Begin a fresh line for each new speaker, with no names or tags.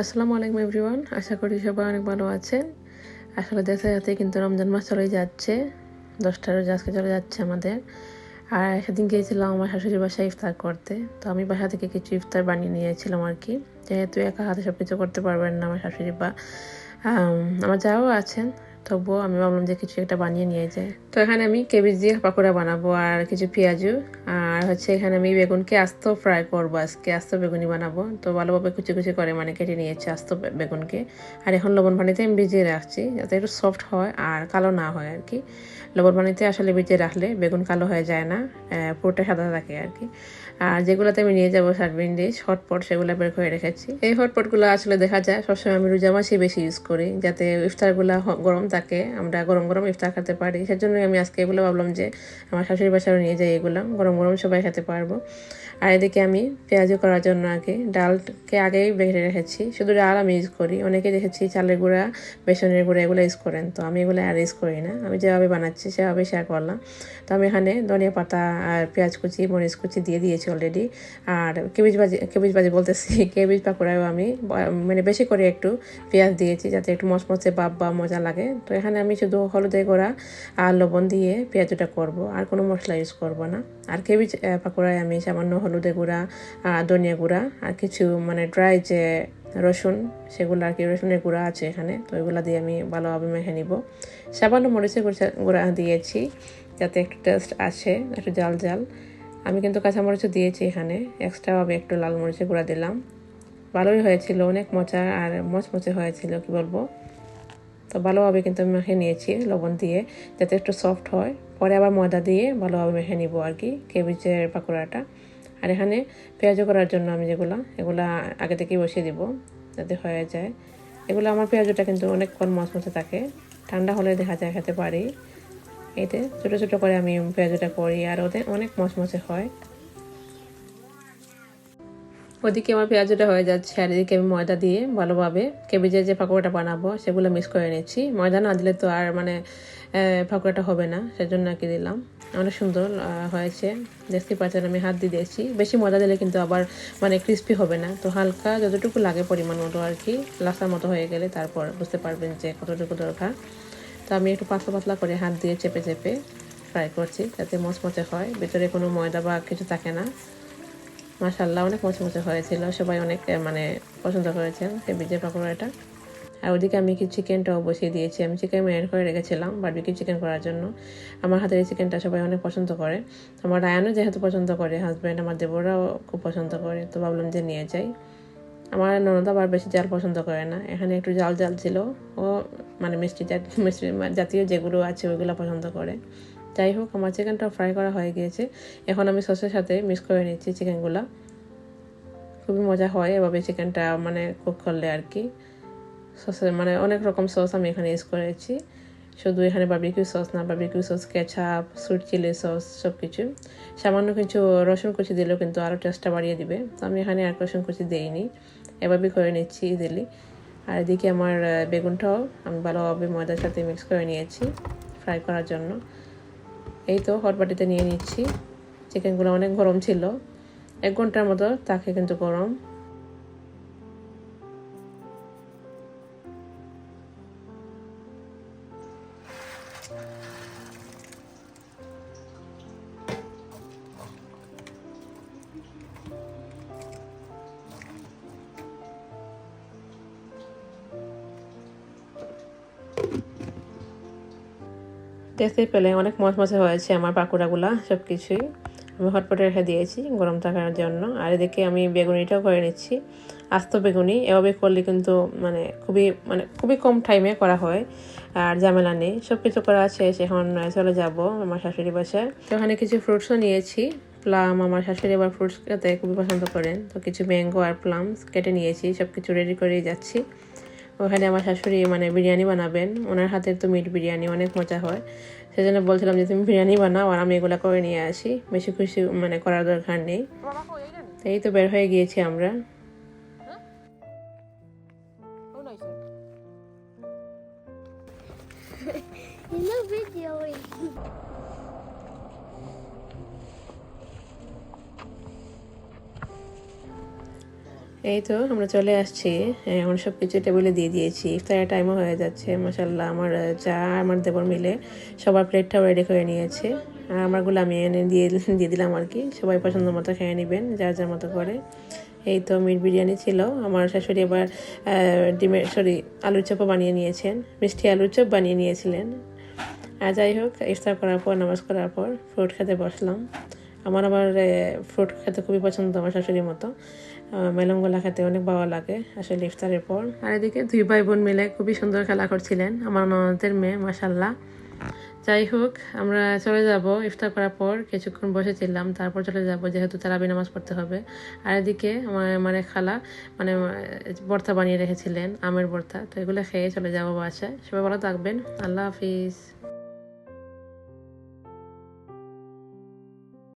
আসসালামু আলাইকুম, এভরিওয়ান। আশা করি সবাই অনেক ভালো আছেন। আসলে দেখা যাতে কিন্তু রমজান মাস চলে যাচ্ছে। দশটার রোজা আজকে চলে যাচ্ছে আমাদের। আর সেদিন গিয়েছিলাম আমার শাশুড়ির বাসায় ইফতার করতে। তো আমি বাসা থেকে কিছু ইফতার বানিয়ে নিয়েছিলাম আর কি। যেহেতু একা হাতে সব কিছু করতে পারবেন না আমার শাশুড়ি বা আমার যাও আছেন। তবুও আমি ভাবলাম যে কিছু একটা বানিয়ে নিয়ে যাই। তো এখানে আমি কেবিজ দিয়ে পাকোড়া বানাবো আর কিছু পেঁয়াজু আর হচ্ছে এখানে আমি বেগুনকে আস্ত ফ্রাই করব আজকে। আস্ত বেগুনি বানাবো। তো ভালোভাবে কুচি কুচি করে মানে কেটে নিয়েছি আস্ত বেগুনকে। আর এখন লবণ পানিতে আমি ভিজিয়ে রাখছি যাতে একটু সফট হয় আর কালো না হয় আর কি। লবণ পানিতে আসলে ভিজিয়ে রাখলে বেগুন কালো হয়ে যায় না পুরোটা সাদা থাকে আর কি। আর যেগুলোতে আমি নিয়ে যাব সার্ভিং ডিশ হটপট সেগুলো বের করে রেখেছি। এই হটপটগুলো আসলে দেখা যায় সবসময় আমি রোজা মাসে বেশি ইউজ করি, যাতে ইফতারগুলো গরম থাকে, আমরা গরম গরম ইফতার খেতে পারি। সেজন্যই আমি আজকে এগুলো ভাবলাম যে আমার শাশুড়ি বাসায় নিয়ে যাই এগুলো। গরম গরম সবাই খেতে পারব। আর এদিকে আমি পেঁয়াজও করার জন্য আগে, ডালকে আগেই বেটে রেখেছি। শুধু ডাল আমি ইউজ করি। অনেকে দেখেছি চালের গুঁড়া, বেসনের গুঁড়া এগুলো ইউজ করেন। তো আমি এগুলো আর ইউজ করি না। আমি যেভাবে বানাচ্ছি সেভাবে শেয়ার করলাম। তো আমি এখানে ধনিয়া পাতা আর পেঁয়াজ কুচি, মরিচ কুচি দিয়ে দিয়েছি অলরেডি আর কেবিজ ভাজি কেবিজ ভাজি বলতেছি কেবিজ পাকোড়াও আমি মানে বেশি করে একটু পেঁয়াজ দিয়েছি যাতে একটু মচমচে বাপ বা মজা লাগে। তো এখানে আমি শুধু হলুদে গোড়া আর লবণ দিয়ে পেঁয়াজটা করব। আর কোনো মশলা ইউজ করব না। আর আহ, পাকোড়ায় আমি সামান্য হলুদে গুঁড়া ধনিয়া গুঁড়া আর কিছু মানে ড্রাই যে রসুন সেগুলো আর কি রসুনের গুঁড়া আছে এখানে তো ওইগুলো দিয়ে আমি ভালোভাবে মেখে নিব। সামান্য মরিচের গুঁড়া- গুঁড়া দিয়েছি যাতে একটু টেস্ট আসে একটু জাল জাল। আমি কিন্তু কাঁচামরিচও দিয়েছি এখানে এক্সট্রাভাবে একটু লাল মরিচের গুঁড়া দিলাম। ভালোই হয়েছিল অনেক মজা আর মচমচে হয়েছিল কি বলব? তো ভালোভাবে কিন্তু আমি মেখে নিয়েছি লবণ দিয়ে, যাতে একটু সফট হয়। পরে আবার ময়দা দিয়ে ভালোভাবে মেখে নিব আর কি, কেবিচের পাকোড়াটা। আর এখানে পেঁয়াজও করার জন্য আমি যেগুলো, এগুলা আগে থেকেই বসিয়ে দিব, যাতে হয়ে যায়। এগুলো আমার পেঁয়াজটা কিন্তু অনেকক্ষণ মচমচে থাকে, ঠান্ডা হলে দেখা যায় খেতে পারি। এতে ছোটো ছোটো করে আমি পেঁয়াজটা করি আর ওদের অনেক মচমচে হয়। ওদিকে আমার পেঁয়াজটা হয়ে যাচ্ছে, আর এদিকে আমি ময়দা দিয়ে ভালোভাবে কেবেজের যে পাকোড়াটা বানাবো সেগুলো মিক্স করে নিচ্ছি। ময়দা না দিলে তো আর মানে পাকোড়াটা হবে না, সেজন্য আর কি দিলাম। অনেক সুন্দর হয়েছে। দেখতে পাচ্ছেন আমি হাত দিয়ে দিয়েছি। বেশি ময়দা দিলে কিন্তু আবার মানে ক্রিস্পি হবে না। তো হালকা যতটুকু লাগে পরিমাণ মতো আর কি লাসার মতো হয়ে গেলে তারপর বুঝতে পারবেন যে কতটুকু দরকার। তো আমি একটু পাতলা পাতলা করে হাত দিয়ে চেপে চেপে ফ্রাই করছি, যাতে মচমচে হয়। ভেতরে কোনো ময়দা বা কিছু থাকে না। মাশাল্লাহ অনেক মচমচে হয়েছিল। সবাই অনেক মানে পছন্দ করেছেন কেবিজের পাকোড়াটা। আর ওদিকে আমি কি চিকেনটাও বসিয়ে দিয়েছি। আমি চিকেন ম্যারিনেট করে রেখেছিলাম বারবিকিউ চিকেন করার জন্য। আমার হাতের এই চিকেনটা সবাই অনেক পছন্দ করে। আমার রায়ানও যেহেতু পছন্দ করে হাজব্যান্ড আমার দেবরাও খুব পছন্দ করে, তো ভাবলাম যে নিয়ে যাই। আমার ননদ আবার বেশি জাল পছন্দ করে না। এখানে একটু জাল জাল ছিল। ও মানে মিষ্টি মিষ্টি, জাতীয় যেগুলো আছে ওইগুলো পছন্দ করে। যাই হোক, আমার চিকেনটা ফ্রাই করা হয়ে গিয়েছে। এখন আমি সসের সাথে মিক্স করে নিচ্ছি চিকেনগুলো খুবই মজা হয় এভাবে চিকেনটা মানে কুক করলে আর কি। সসের মানে অনেক রকম সস আমি এখানে ইউজ করেছি। শুধু এখানে বার্বিকিউ সস না barbecue sauce ketchup sweet chilli sauce সব কিছু সামান্য কিছু রসুন কুচি দিলেও কিন্তু আরও টেস্টটা বাড়িয়ে দিবে। তো আমি এখানে আর রসুন কুচি দিইনি। এভাবেই করে নিচ্ছি ইজিলি আর এদিকে আমার বেগুনটাও আমি ভালোভাবে ময়দার সাথে মিক্স করে নিয়েছি ফ্রাই করার জন্য। এই তো হটবাটিতে নিয়ে নিচ্ছি। চিকেনগুলো অনেক গরম ছিল। এক ঘণ্টার মতো তাকে কিন্তু গরম। দেখতেই পেলে, অনেক মচমচে হয়েছে আমার পাকুড়াগুলা সব কিছুই আমি হটপটে রেখে দিয়েছি গরম থাকার জন্য। আর এদিকে আমি বেগুনিটাও করে নিচ্ছি। আস্ত বেগুনি, এভাবে করলে কিন্তু মানে খুবই মানে খুবই কম টাইমে করা হয়। আর ঝামেলা নেই। সব কিছু করা আছে এখন চলে যাব আমার শাশুড়ি বাসায়। তো ওখানে কিছু ফ্রুটসও নিয়েছি। প্লাম আমার শাশুড়ি আবার ফ্রুটস খেতে খুবই পছন্দ করেন। তো কিছু ম্যাঙ্গো আর প্লামস কেটে নিয়েছি সব কিছু রেডি করেই যাচ্ছি। ওখানে আমার শাশুড়ি মানে বিরিয়ানি বানাবেন। ওনার হাতের তো মিট বিরিয়ানি, অনেক মজা হয়। সেজন্য বলছিলাম যে, তুমি বিরিয়ানি বানাও আর আমি এগুলো করে নিয়ে আসি। বেশি খুশি মানে করার দরকার নেই। এই তো বের হয়ে গিয়েছি আমরা।
Know
এই তো আমরা চলে আসছি। এখন সব কিছু টেবিলে দিয়ে দিয়েছি। ইফতারের টাইমও হয়ে যাচ্ছে মাসাল্লাহ আমার চা আমার দেবর মিলে সবার প্লেটটাও রেডি করে নিয়েছে। আর আমারগুলো আমি এনে দিয়ে দিয়ে দিলাম আর কি। সবাই পছন্দ মতো খেয়ে নেবেন যার যার মতো করে। এই তো মিট বিরিয়ানি ছিল। আমার শাশুড়ি আহ, ডিমের সরি আলুর চপও বানিয়ে নিয়েছেন। মিষ্টি আলুর চপ বানিয়ে নিয়েছিলেন। আর যাই হোক ইফতার করার পর নামাজ করার পর ফ্রুট খেতে বসলাম। আমার আবার ফ্রুট খেতে খুবই পছন্দ আমার শাশুড়ির মতো। মেলমগুলা খেতে অনেক ভালো লাগে, আসলে ইফতারের পর। আর এদিকে দুই ভাই বোন মিলে খুবই সুন্দর খেলা করছিলেন, আমার ননদের মেয়ে মাসাল্লাহ যাই হোক, আমরা চলে যাব ইফতার করার পর, কিছুক্ষণ বসেছিলাম, তারপর চলে যাব, যেহেতু তারাবি নামাজ পড়তে হবে। আর এদিকে আমার মানে খালা মানে ভর্তা বানিয়ে রেখেছিলেন, আমের ভর্তা, তো এগুলো খেয়ে চলে যাব বাসায়। সবাই ভালো থাকবেন, আল্লাহ হাফিজ।